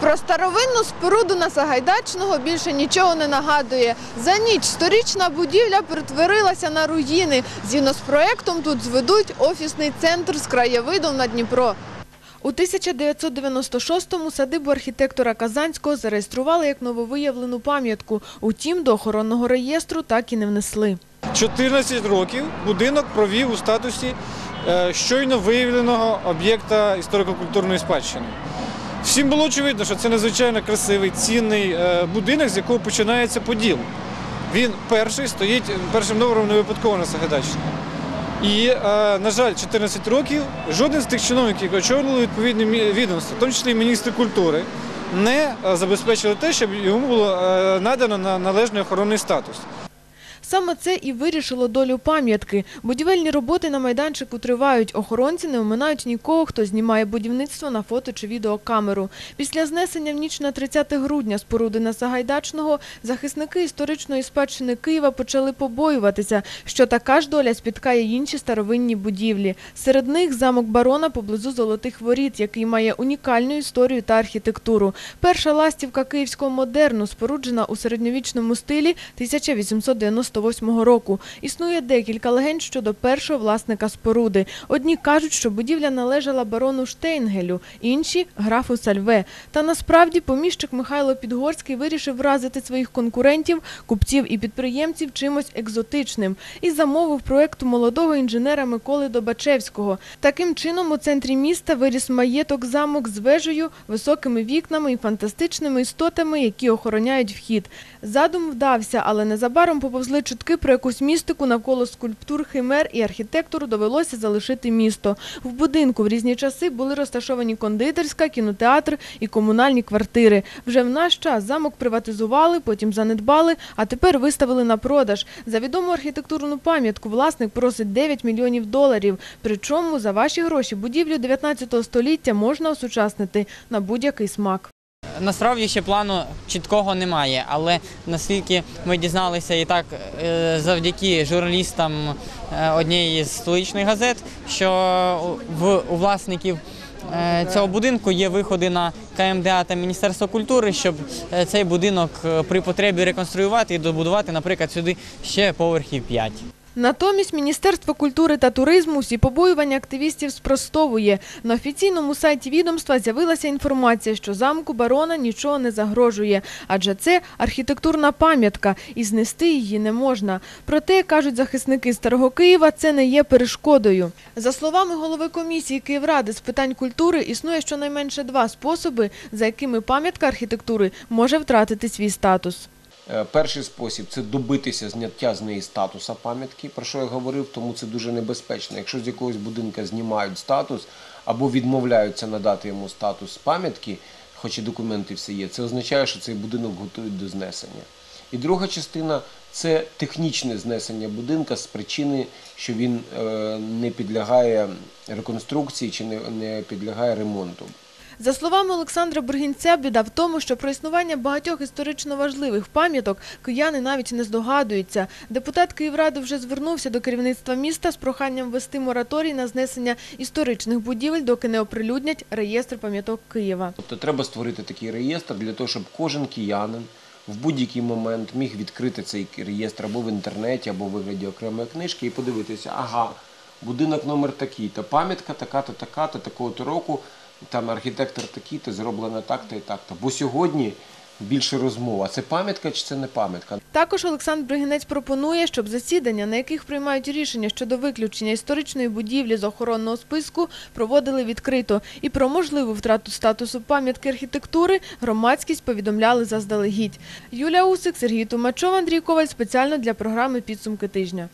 Про старовинну споруду на Сагайдачного більше нічого не нагадує. За ніч сторічна будівля перетворилася на руїни. Згідно з проектом тут зведуть офісний центр з краєвидом на Дніпро. У 1996-му садибу архітектора Казанського зареєстрували як нововиявлену пам'ятку. Утім, до охоронного реєстру так і не внесли. 14 років будинок провів у статусі е, щойно виявленого об'єкта історико-культурної спадщини. Всім було очевидно, що це надзвичайно красивий, цінний е, будинок, з якого починається поділ. Він перший стоїть першим номером не випадково на Сагайдаччині. І, е, на жаль, 14 років жоден з тих чиновників, які очолювали відповідне мі- відомство, в тому числі і міністр культури, не е, забезпечили те, щоб йому було надано на належний охоронний статус. Саме це і вирішило долю пам'ятки. Будівельні роботи на майданчику тривають. Охоронці не оминають нікого, хто знімає будівництво на фото чи відеокамеру. Після знесення в ніч на 30 грудня споруди на Сагайдачного захисники історичної спадщини Києва почали побоюватися, що така ж доля спіткає інші старовинні будівлі. Серед них замок барона поблизу Золотих Воріт, який має унікальну історію та архітектуру. Перша ластівка київського модерну, споруджена у середньовічному стилі 1898 року. Існує декілька легенд щодо першого власника споруди. Одні кажуть, що будівля належала барону Штейнгелю, інші – графу Сальве. Та насправді поміщик Михайло Підгорський вирішив вразити своїх конкурентів, купців і підприємців чимось екзотичним і замовив проект молодого інженера Миколи Добачевського. Таким чином у центрі міста виріс маєток-замок з вежею, високими вікнами і фантастичними істотами, які охороняють вхід. Задум вдався, але незабаром поповзли чутки про якусь містику навколо скульптур химер і архітектору довелося залишити місто. В будинку в різні часи були розташовані кондитерська, кінотеатр і комунальні квартири. Вже в наш час замок приватизували, потім занедбали, а тепер виставили на продаж. За відому архітектурну пам'ятку власник просить 9 мільйонів доларів. Причому за ваші гроші будівлю 19 століття можна осучаснити на будь-який смак. Насправді ще плану чіткого немає, але наскільки ми дізналися і так е, завдяки журналістам е, однієї з столичних газет, що в у власників е, цього будинку є виходи на КМДА та Міністерство культури, щоб цей будинок при потребі реконструювати і добудувати, наприклад, сюди ще поверхів 5. Натомість Міністерство культури та туризму всі побоювання активістів спростовує. На офіційному сайті відомства з'явилася інформація, що замку барона нічого не загрожує, адже це архітектурна пам'ятка, і знести її не можна. Проте, кажуть захисники Старого Києва, це не є перешкодою. За словами голови комісії Київради з питань культури, існує щонайменше два способи, за якими пам'ятка архітектури може втратити свій статус. Е, Перший спосіб це добитися зняття з неї статуса пам'ятки, про що я говорив, тому це дуже небезпечно. Якщо з якогось будинка знімають статус або відмовляються надати йому статус пам'ятки, хоч і документи всі є, це означає, що цей будинок готують до знесення. І друга частина це технічне знесення будинка з причини, що він е, не підлягає реконструкції чи не, не підлягає ремонту. За словами Олександра Бергінця, біда в тому, що про існування багатьох історично важливих пам'яток кияни навіть не здогадуються. Депутат Київради вже звернувся до керівництва міста з проханням ввести мораторій на знесення історичних будівель, доки не оприлюднять реєстр пам'яток Києва. Тобто треба створити такий реєстр для того, щоб кожен киянин в будь-який момент міг відкрити цей реєстр або в інтернеті, або в вигляді окремої книжки і подивитися, ага, будинок номер такий-то, пам'ятка така-то, така-то, такого-то року, там архітектор такий-то, зроблено так-то і так-то. Бо сьогодні більше розмова, це пам'ятка чи це не пам'ятка. Також Олександр Бригинець пропонує, щоб засідання, на яких приймають рішення щодо виключення історичної будівлі з охоронного списку, проводили відкрито. І про можливу втрату статусу пам'ятки архітектури громадськість повідомляли заздалегідь. Юлія Усик, Сергій Тумачов, Андрій Коваль спеціально для програми «Підсумки тижня».